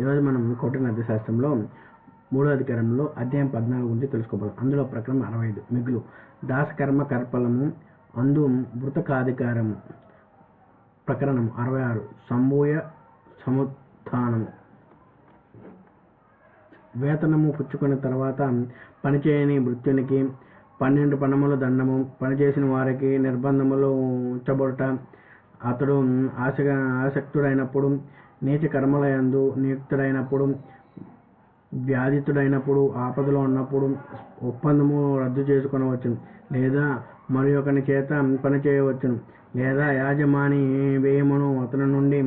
ఈరోజు మనం కౌటిల్య శాస్త్రంలో మూడో అధికారంలో అధ్యాయం పద్నాలుగు గురించి తెలుసుకోబోదు. అందులో ప్రకరణం అరవై ఐదు మిగులు. దాసకర్మ కర్పలము అందు మృతకాధికారము ప్రకరణం అరవై ఆరు. సంభూయ సముత్థానము. వేతనము పుచ్చుకున్న తర్వాత పనిచేయని మృత్యునికి పన్నెండు పన్నముల దండము పనిచేసిన వారికి నిర్బంధములు ఉంచబడట. అతడు ఆశగా ఆసక్తుడైనప్పుడు నీచ కర్మలయందు నియుక్తుడైనప్పుడు వ్యాధితుడైనప్పుడు ఆపదలో ఉన్నప్పుడు ఒప్పందము రద్దు చేసుకొనవచ్చును లేదా మరి ఒకని చేత పని చేయవచ్చును లేదా యాజమాని వ్యయమును అతని నుండి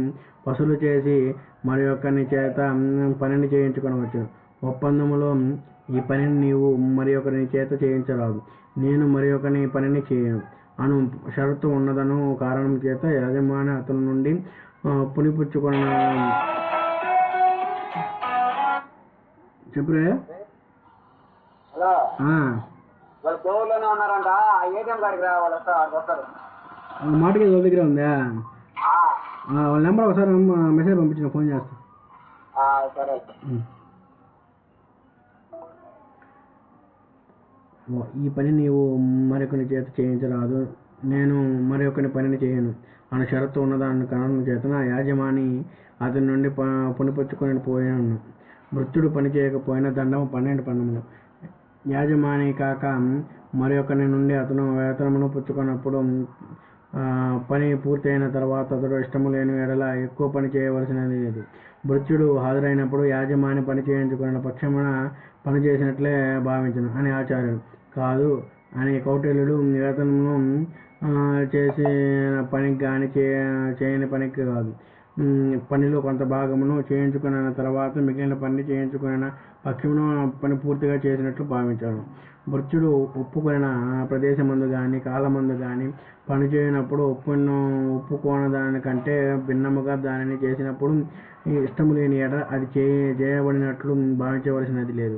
వసూలు చేసి మరి ఒకని చేత పనిని చేయించుకొనవచ్చును. ఒప్పందములో ఈ పనిని నీవు మరి ఒకరిని చేత చేయించరాదు. నేను మరి ఒకని పనిని చేయను. అను షరతు ఉన్నదను కారణం చేత యజమాని అతని నుండి పునిపుచ్చుకున్న. చెప్పురే వాళ్ళు వాళ్ళు మాటకి ఎవరి దగ్గర ఉందా? వాళ్ళ నెంబర్ ఒకసారి మెసేజ్ పంపించిన ఫోన్ చేస్తా. సరే. ఈ పని నీవు మరొకని చేత చేయించరాదు. నేను మరొకరి పనిని చేయను. అన్న షరతు ఉన్నదాని కారణం చేతన యాజమాని అతని నుండి ప పునిపుచ్చుకొని పోయాను. మృత్యుడు పని చేయకపోయినా దండము పన్నెండు పన్నెండు. యాజమాని కాక మరొకని నుండి అతను వేతనమును పుచ్చుకున్నప్పుడు పని పూర్తయిన తర్వాత అతడు ఇష్టము లేని ఎడల ఎక్కువ పని చేయవలసినది లేదు. మృత్యుడు హాజరైనప్పుడు యాజమాని పని చేయించుకున్న పక్షమున పని చేసినట్లే భావించను అని ఆచార్యుడు. కాదు అని కౌటిల్యుడు వేతనము చేసిన పనికి కానీ చేయని పనికి కాదు. పనిలో కొంత భాగమును చేయించుకున్న తర్వాత మిగిలిన పని చేయించుకున్న పక్షమును పని పూర్తిగా చేసినట్లు భావించాడు మృత్యుడు ఒప్పుకొనిన ప్రదేశమందు కానీ కాలమందు కానీ పని చేయనప్పుడు ఒప్పును ఒప్పుకోన దానికంటే భిన్నముగా దానిని చేసినప్పుడు ఇష్టము లేని ఎడ అది చే చేయబడినట్లు భావించవలసినది లేదు.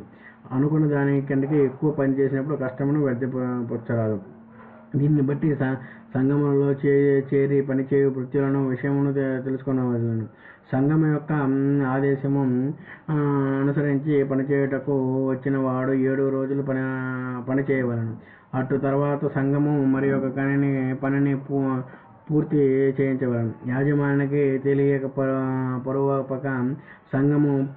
అనుకున్న దానికంటే ఎక్కువ పని చేసినప్పుడు కష్టమును వ్యర్థపరచరాదు దీన్ని బట్టి సంగమంలో చే చేరి పనిచేయు వృత్తులను విషయమును తె- తెలుసుకునవలను. సంఘం యొక్క ఆదేశము అనుసరించి పనిచేయుటకు వచ్చిన వాడు ఏడు రోజులు పని పని చేయవలను అటు తర్వాత సంఘము మరి ఒక పనిని పనిని పూ పూర్తి చేయించవలను. యాజమానికి తెలియక ప సంఘము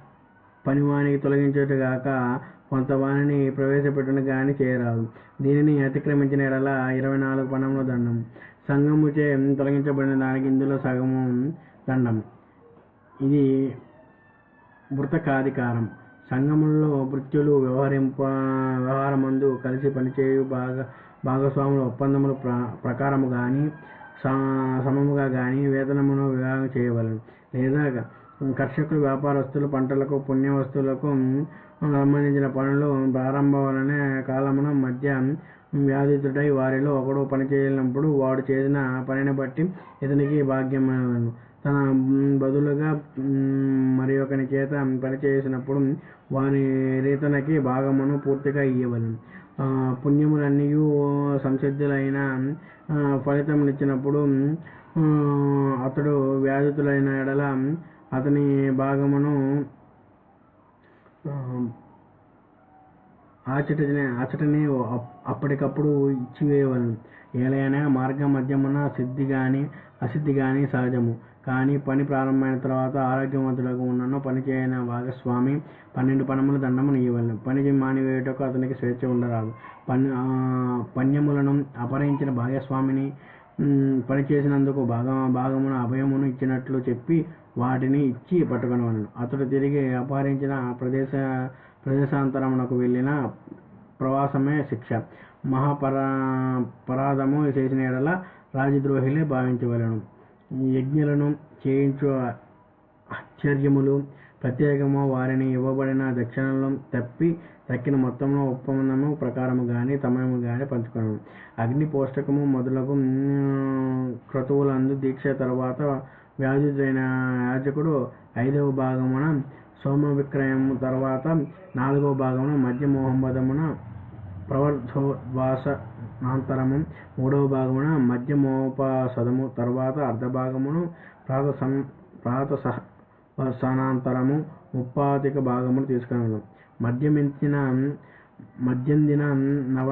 పనివానికి తొలగించుటగాక కొంత వాణిని ప్రవేశపెట్టును కానీ చేయరాదు. దీనిని అతిక్రమించిన ఎడల ఇరవై నాలుగు పణముల దండం. సంఘముచే తొలగించబడిన దానికి ఇందులో సగము దండం. ఇది మృతకాధికారం సంఘములలో వృత్తులు వ్యవహరింప వ్యవహారమందు కలిసి పనిచేయు భాగ భాగస్వాముల ఒప్పందముల ప్ర ప్రకారము కానీ సమముగా కానీ వేతనమును విభాగం చేయవలను. లేదా కర్షకులు వ్యాపారస్తులు పంటలకు పుణ్య వస్తువులకు సంబంధించిన పనులు ప్రారంభమనే కాలమున మధ్య వ్యాధితుడై వారిలో ఒకడు పనిచేయనప్పుడు వాడు చేసిన పనిని బట్టి ఇతనికి భాగ్యమను తన బదులుగా మరి ఒకని చేత పనిచేసినప్పుడు వారి వాని రీతనకి భాగమును పూర్తిగా ఇయ్యవలను. పుణ్యములన్నీ సంసిద్ధులైన ఆ, ఫలితమునిచ్చినప్పుడు అతడు వ్యాధితులైన ఎడల అతని భాగమును ఆచటనే అచటనే అప్- అప్పటికప్పుడు ఇచ్చివేయవలను. ఏలైనా మార్గం మధ్యమున సిద్ధి కానీ అసిద్ధి కానీ సహజము. కానీ పని ప్రారంభమైన తర్వాత ఆరోగ్యవంతులకు ఉన్నను పని చేయని భాగస్వామి పన్నెండు పనముల దండమును నీయవలను పని మానివేయుటకు అతనికి స్వేచ్ఛ ఉండరాదు. పని పణ్యములను అపహరించిన భాగస్వామిని పనిచేసినందుకు పని చేసినందుకు అభయమును ఇచ్చినట్లు చెప్పి వాటిని ఇచ్చి పట్టుకొనవలను. అతడు తిరిగి అపహరించిన ప్రదేశ ప్రదేశాంతరమునకు వెళ్ళిన ప్రవాసమే శిక్ష. మహాపరా పరాధము చేసిన ఎడల రాజద్రోహిని భావించవలను. యజ్ఞలను చేయించు ఆశ్చర్యములు ప్రత్యేకము వారిని ఇవ్వబడిన దక్షిణలను తప్పి తక్కిన మొత్తంలో ఒప్పందము ప్రకారము కానీ తమయము కానీ పంచుకొనను. అగ్ని పోషకము మొదలగు క్రతువులందు దీక్ష తర్వాత వ్యాధితుడైన యాజకుడు ఐదవ భాగమున సోమ విక్రయము తర్వాత నాలుగవ భాగమున మధ్య మోహంబదమున ప్రవర్ధోద్వాసనాంతరము. మూడవ భాగమున మధ్యమోపసదము తర్వాత అర్ధ భాగమును ప్రాత సం ప్రాత సహ స్థానాంతరము భాగమును తీసుకున్నాను. మద్యమించిన మద్యందిన నవ